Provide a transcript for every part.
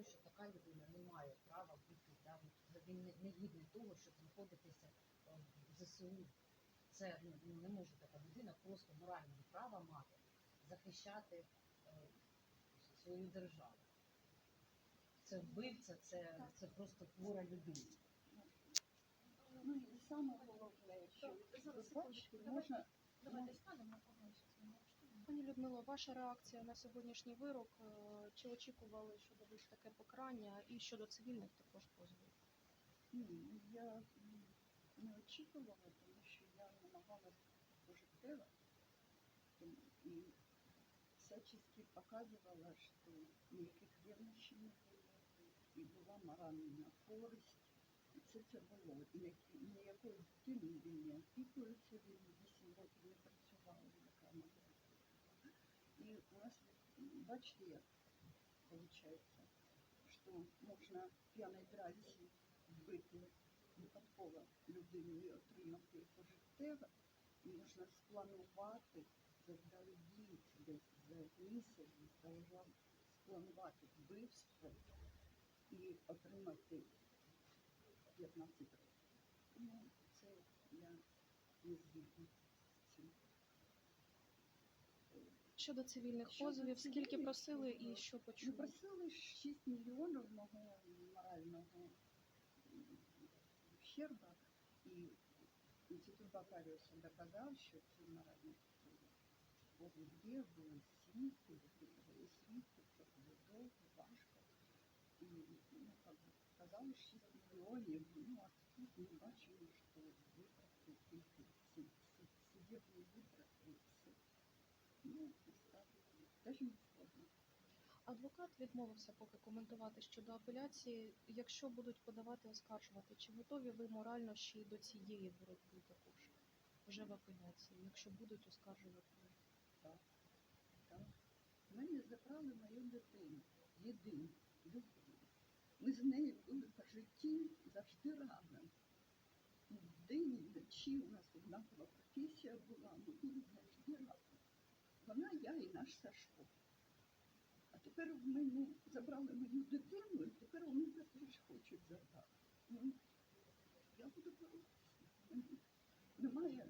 того, що така людина не має права бути, да, от, він не, не гідний того, щоб знаходитися е, в ЗСУ. Це ну, ну, не може така людина просто морального права мати захищати е, свою державу. Це вбивця, це, це просто хвора людина. Ну і саме головне, що можна Давайте станемо. Пані Людмило, ваша реакція на сьогоднішній вирок? Е, Чи очікували, що дадуть таке покарання, і щодо цивільних також позовів? Ні, я не очікувала, тому що я намагалась пожиттєво і всячески показувала, що ніяких ревнощів не було, і була моральна користь. І це це було. І ніякою дитиною він не опікується, він 8 років не. І у нас, бачите, як виходить, що можна в п'яній драйві вбити випадково людину і отримати пожиттєво, можна спланувати заздалегідь десь за місяць, заздалегідь спланувати вбивство і отримати 15 років. Ну, це я не згідна з цим. Щодо цивільних позовів, скільки просили і позовів, що Ми почули? просили 6 мільйонів мого морального ущерба, і інститут Бакаріуса доказав, що ці моральні позов є, були свідки, були свідки, це було довго, важко. І ну, казали 6 мільйонів, ну а тут ми бачимо, що витрати тільки ці, ці судебні витрати, це, ну, так, теж. Адвокат відмовився поки коментувати щодо апеляції. Якщо будуть подавати оскаржувати, чи готові ви морально ще й до цієї боротьби також вже в апеляції, якщо будуть оскаржувати? Так. Так. Мене забрали мою дитину, єдину дитину. Ми з нею були по житті завжди разом. І Вдень, і вночі у нас однакова професія була, ми були завжди разом. Вона, я і наш Сашко. А тепер в мене забрали мою дитину, і тепер вони теж хочуть забрати. Ну, я буду боротися. Немає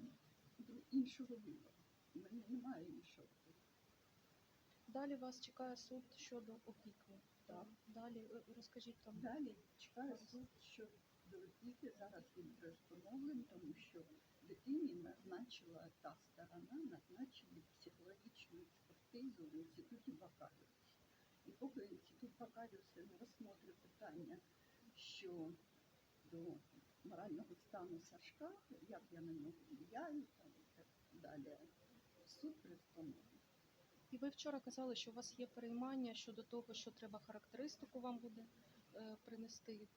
іншого вибору. У мене немає іншого. Далі вас чекає суд щодо опіки. Так. Далі е, розкажіть там. Далі чекаю суд, що до опіки зараз він вже тому що дитині назначила та сторона, назначили психологічну експертизу в інституті Бакаріуса. І поки інститут Бакаріуса не розсмотрив питання, що до морального стану Сашка, як я на нього впливаю, там і так далі, суд пристановив. І ви вчора казали, що у вас є переймання щодо того, що треба характеристику вам буде е, принести.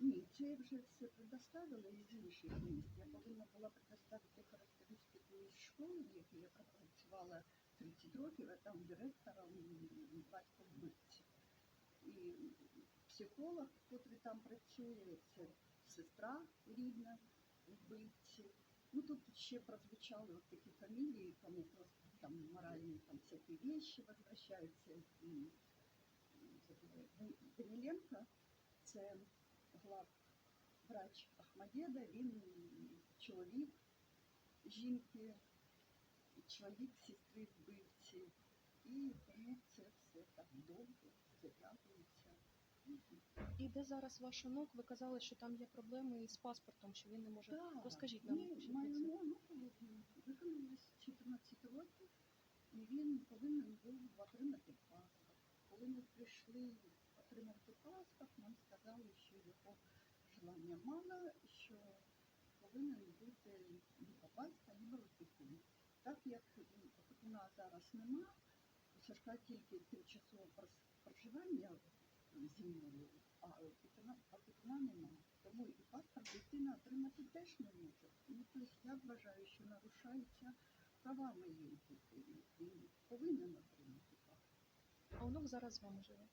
Ні, це я вже все предоставила із інших місць. Я повинна була предоставити характеристику із школи, в якій я працювала 30 років, а там директором м, батько вбивці. І психолог, який там працює, це сестра рідна вбивці. Ну тут ще прозвучали от такі фамілії, кому просто там моральні там всякі вещи возвращаються. М, забула. Даниленко – це глав врач Ахмадєда, він чоловік жінки, чоловік сестри вбивці. І тому це все так довго затягується. І де зараз ваш онук? Ви казали, що там є проблеми із паспортом, що він не може. Так, Розкажіть нам. Ні, моєму онуку виконалось 14 років, і він повинен був отримати паспорт. Коли ми прийшли отримати паспорт, нам сказали, що його желання мало, що повинен бути либо батька, либо опікун. Так як опікуна зараз нема, у Сашка тільки тимчасове проживання зі мною, а опікуна нема. Тому і паспорт дитина отримати теж не може. Ну, тобто я вважаю, що нарушаються права моєї дитини. Він повинен отримати паспорт. А онук зараз з вами живе.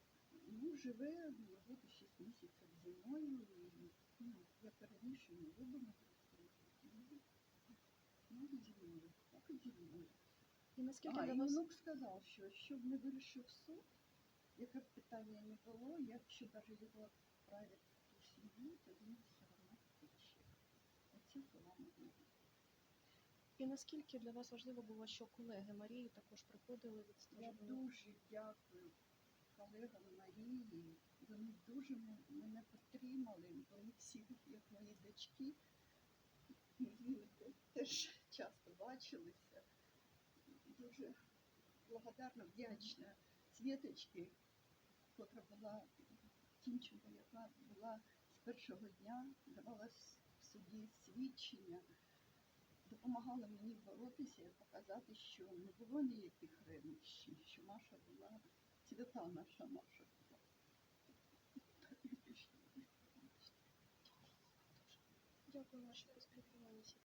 Ну, живе його 6 місяців зимою, і ну, я раніше не любимо. Ну, зимою, так і зимою. І наскільки А, і вас внук сказав, що щоб не вирішив суд, яке б питання не було, якщо навіть його відправити в ту сім'ю, то він все одно втече. Оце була моя. І наскільки для вас важливо було, що колеги Марії також приходили Я відстежували? дуже дякую колегам Марії. Вони дуже мене підтримали. Вони всі, як мої дочки, ми теж часто бачилися. Дуже благодарна, вдячна Світочки, котра була Тімченко, яка була з першого дня, давала в суді свідчення допомагала мені боротися і показати, що не було ніяких була свята наша Маша. Дякую, що поспілкувалися.